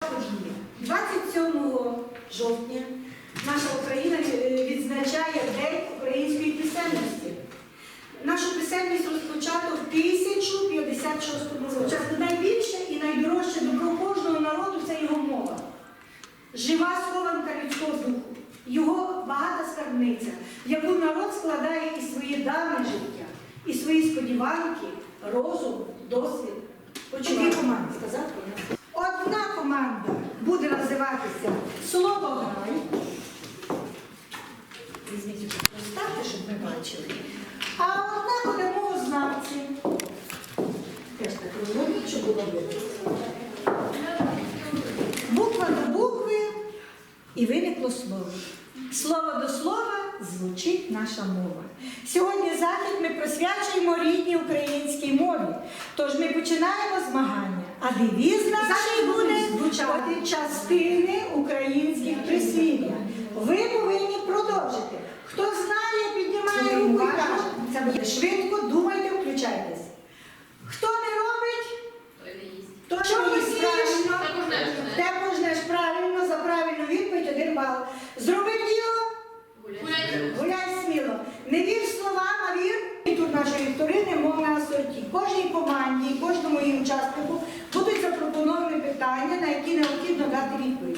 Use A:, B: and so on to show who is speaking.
A: події. 27 жовтня наша Україна е, відзначає День української писемності. Нашу писемність розпочато в 1056 році. Найбільше і найдорожче добро кожного народу це його мова. Жива схованка людського духу, його багата скарбниця, яку народ складає і своє давнє життя, і свої сподіванки, розум, досвід. Команда буде називатися Слово Грай. Візьміть поставте, щоб ми бачили. А одна буде мовознавці. Теж так розуміть, щоб було видно. Буква до букви і виникло слово. Слово до слова звучить наша мова. Сьогодні захід ми присвячуємо рідній українській мові. Тож ми починаємо змагання. А девіз наш буде звучати частини українських прислів'я. Ви повинні продовжити. Хто знає, піднімає руку і каже. Швидко думайте, включайтесь. Хто не робить, то не їсть. правильно, те пожнеш правильно, за правильну відповідь один бал. Зроби діло, гуляй сміло. Не вір словам, а вір. І Тут наші втори. da Cristo